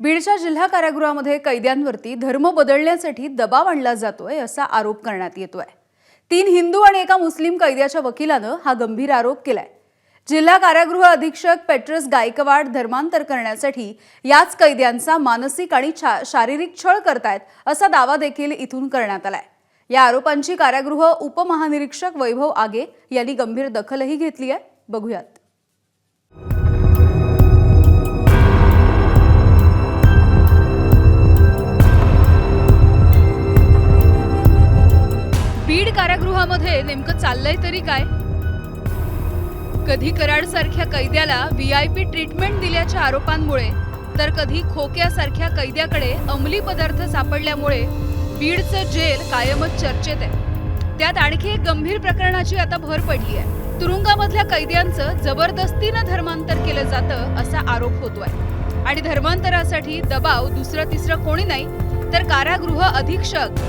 बीडच्या जिल्हा कारागृहामध्ये कैद्यांवरती धर्म बदलण्यासाठी दबाव आणला जातोय असा आरोप करण्यात येतोय. तीन हिंदू आणि एका मुस्लिम कैद्याच्या वकिलानं हा गंभीर आरोप केलाय. जिल्हा कारागृह अधीक्षक पेट्रस गायकवाड धर्मांतर करण्यासाठी याच कैद्यांचा मानसिक आणि छा- शारीरिक छळ करतायत असा दावा देखील इथून करण्यात आलाय. या आरोपांची कारागृह उपमहानिरीक्षक वैभव आगे यांनी गंभीर दखलही घेतली आहे. बघूयात. कारागृहामध्ये नेमकं चाललंय तरी काय? कधी कराड सारख्या कैद्याला व्ही आय पी ट्रीटमेंट दिल्याच्या आरोपांमुळे तर कधी खोक्यासारख्या कैद्याकडे अंमली पदार्थ सापडल्यामुळे बीडचं जेल कायमच चर्चेत आहे. त्यात आणखी एक गंभीर प्रकरणाची आता भर पडली आहे तुरुंगामधल्या कैद्यांचं जबरदस्तीनं धर्मांतर केलं जातं असा आरोप होतोय. आणि धर्मांतरासाठी दबाव दुसरं तिसरं कोणी नाही तर कारागृह अधीक्षक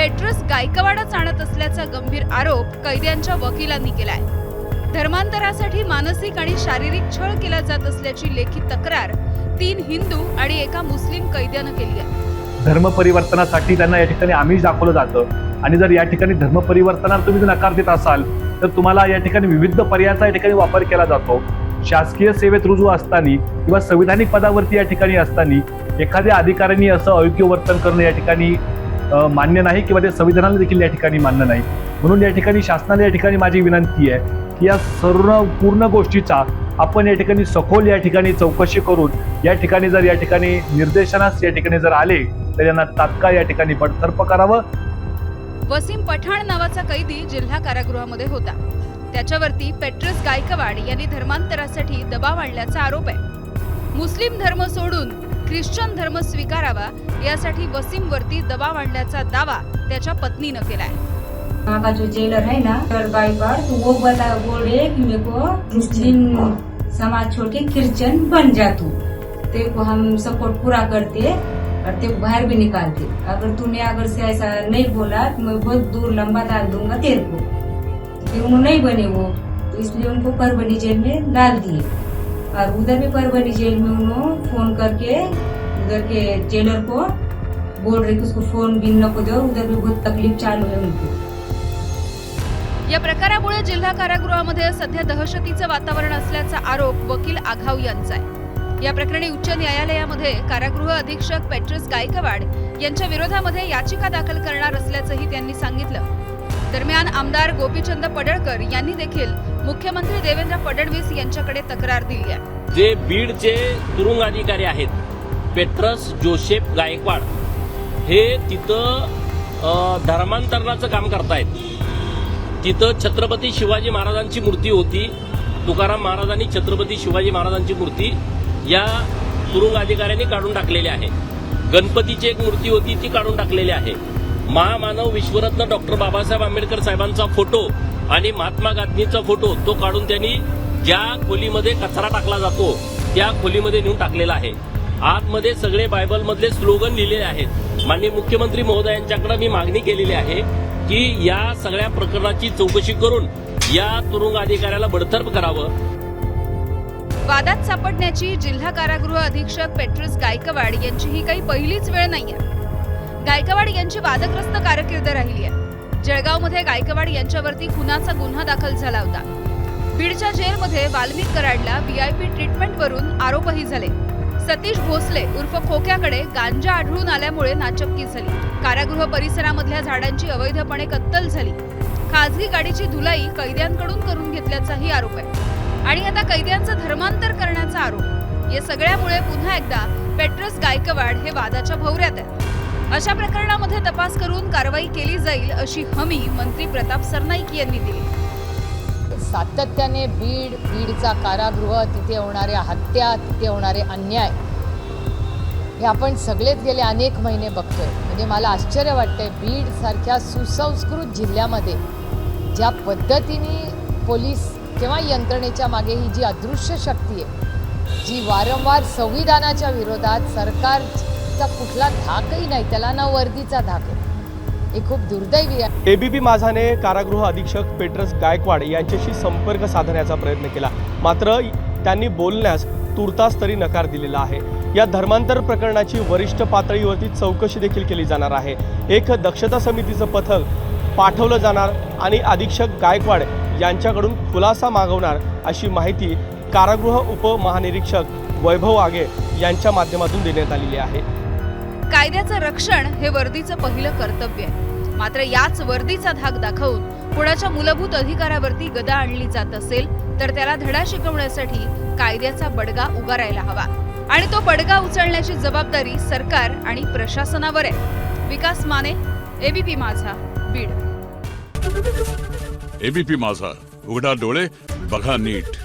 पेट्रस गायकवाडच आणत असल्याचा गंभीर आरोप कैद्यांच्या वकिलांनी केलाय. धर्मांतरासाठी मानसिक आणि शारीरिक छळ केला जात असल्याची लेखी तक्रार तीन हिंदू आणि एका मुस्लिम कैद्यानं केली आहे. धर्म परिवर्तनासाठी त्यांना या ठिकाणी आमिष दाखवलं जातं. आणि जर या ठिकाणी धर्म परिवर्तनाला तुम्ही जर नकार देत असाल तर तुम्हाला या ठिकाणी विविध पर्यायाचा या ठिकाणी वापर केला जातो. शासकीय सेवेत रुजू असताना किंवा संविधानिक पदावरती या ठिकाणी असताना एखाद्या अधिकाऱ्यांनी असं अयोग्य वर्तन करणं या ठिकाणी मान्य नाही किंवा ते संविधानाला देखील या ठिकाणी मान्य नाही. म्हणून या ठिकाणी शासनाला या ठिकाणी माझी विनंती आहे की या सर्व पूर्ण गोष्टीचा आपण या ठिकाणी सखोल या ठिकाणी चौकशी करून या ठिकाणी जर या ठिकाणी निर्देशनास या ठिकाणी जर आले तर यांना तात्काळ या ठिकाणी बडतर्फ करावं. वसीम पठाण नावाचा कैदी जिल्हा कारागृहामध्ये होता. त्याच्यावरती पेट्रस गायकवाड यांनी धर्मांतरासाठी दबाव आणल्याचा आरोप आहे. मुस्लिम धर्म सोडून ख्रिश्चन धर्म स्वीकारावा यासाठी वसीमवरती दबाव आणण्याचा दावा त्याच्या पत्नीनं केलाय. का जो जेलर है ना बाई पर तो वो बता बोल रहे कि मेरे को मुस्लिम समाज छोड़ के क्रिश्चियन बन जा तू. तेरे को हम सपोर्ट पूरा करते और तेरे को बाहर भी निकालते. अगर तूने अगर से ऐसा नहीं बोला तो मैं बहुत दूर लंबा डाल दूंगा तेरे को. फिर उन्होंने नहीं बने वो? तो इसलिए उनको परवनी जेल में डाल दिए. और उधर भी परवरी जेल में उन्होंने फोन करके उधर के जेलर को बोल रहे कि उसको फोन गिनना को दो उधर भी बहुत तकलीफ चालू है उनको। या प्रकारामुळे जिल्हा कारागृहामध्ये सध्या दहशतीचं वातावरण असल्याचा आरोप वकील आघाव यांचा आहे. या प्रकरणी उच्च न्यायालयामध्ये कारागृह अधीक्षक पेट्रस गायकवाड यांच्या विरोधामध्ये याचिका दाखल करणार असल्याचंही त्यांनी सांगितलं. दरम्यान आमदार गोपीचंद पडळकर यांनी देखील मुख्यमंत्री देवेंद्र फडणवीस यांच्याकडे तक्रार दिली आहे. जे बीडचे तुरुंग अधिकारी आहेत पेट्रस जोसेफ गायकवाड हे तिथं धर्मांतरणाचं काम करतायत. तिथं छत्रपती शिवाजी महाराजांची मूर्ती होती तुकाराम महाराजांनी छत्रपती शिवाजी महाराजांची मूर्ती या तुरुंग अधिकाऱ्यांनी काढून टाकलेली आहे. गणपतीची एक मूर्ती होती ती काढून टाकलेली आहे. महामानव विश्वरत्न डॉक्टर बाबासाहेब आंबेडकर साहेबांचा फोटो आणि महात्मा गांधींचा फोटो तो काढून त्यांनी ज्या खोलीमध्ये कचरा टाकला जातो त्या खोलीमध्ये नेऊन टाकलेला आहे. आतमध्ये सगळे बायबलमधले स्लोगन लिहिलेले आहेत. माननीय मुख्यमंत्री महोदयांच्याकडे मी मागणी केलेली आहे की या सगळ्या प्रकरणाची चौकशी करून या तुरुंग अधिकाऱ्याला बडतर्फ करावं. वादात सापडण्याची जिल्हा कारागृह अधीक्षक पेट्रस गायकवाड यांची ही काही पहिलीच वेळ नाहीये. गायकवाड यांची वादग्रस्त कारकीर्द राहिली आहे. जळगावमध्ये गायकवाड यांच्यावरती खुनाचा गुन्हा दाखल झाला होता. बीडच्या जेलमध्ये वाल्मिक कराडला व्हीआयपी ट्रीटमेंटवरून आरोपही झाले. सतीश भोसले उर्फ खोक्याकडे गांजा आढळून आल्यामुळे नाचक्की झाली. कारागृह परिसरामधल्या झाडांची अवैधपणे कत्तल झाली. खाजगी गाडीची धुलाई कैद्यांकडून करून घेतल्याचाही आरोप आहे. आणि आता कैद्यांचं धर्मांतर करण्याचा आरोप. या सगळ्यामुळे पुन्हा एकदा पेट्रस गायकवाड हे वादाच्या भोवऱ्यात आहेत. अशा प्रकरणामध्ये तपास करून कारवाई केली जाईल अशी हमी मंत्री प्रताप सरनाईक यांनी दिली. सातत्याने बीड बीडचा कारागृह तिथे होणाऱ्या हत्या तिथे होणारे अन्याय हे आपण सगळेच गेले अनेक महिने बघतोय. म्हणजे मला आश्चर्य वाटतंय बीडसारख्या सुसंस्कृत जिल्ह्यामध्ये ज्या पद्धतीने पोलीस किंवा यंत्रणेच्या मागे ही जी अदृश्य शक्ती आहे जी वारंवार संविधानाच्या विरोधात सरकारचा कुठला धाकही नाही त्याला ना वर्दीचा धाक आहे. हे खूप दुर्दैवी आहे. एबीपी माझाने कारागृह अधीक्षक पेट्रस गायकवाड यांच्याशी संपर्क साधण्याचा प्रयत्न केला. मात्र त्यांनी बोलण्यास तुर्तास तरी नकार दिलेला आहे. या धर्मांतर प्रकरणाची वरिष्ठ पातळीवरती चौकशी देखील केली जाणार आहे. एक दक्षता समितीचं पथक पाठवलं जाणार आणि अधीक्षक गायकवाड यांच्याकडून खुलासा मागवणार अशी माहिती कारागृह उपमहानिरीक्षक वैभव आगे यांच्या माध्यमातून देण्यात आलेली आहे. कायद्याचं रक्षण हे वर्दीचं पहिलं कर्तव्य आहे. मात्र याच वर्दीचा धाक दाखवून कुणाच्या मूलभूत अधिकारावरती गदा आणली जात असेल तर त्याला धडा शिकवण्यासाठी कायद्याचा बडगा उगारायला हवा. आणि तो बडगा उचलण्याची जबाबदारी सरकार आणि प्रशासनावर आहे. विकास माने एबीपी माझा बीड. एबीपी माझा उघडा डोळे बघा नीट.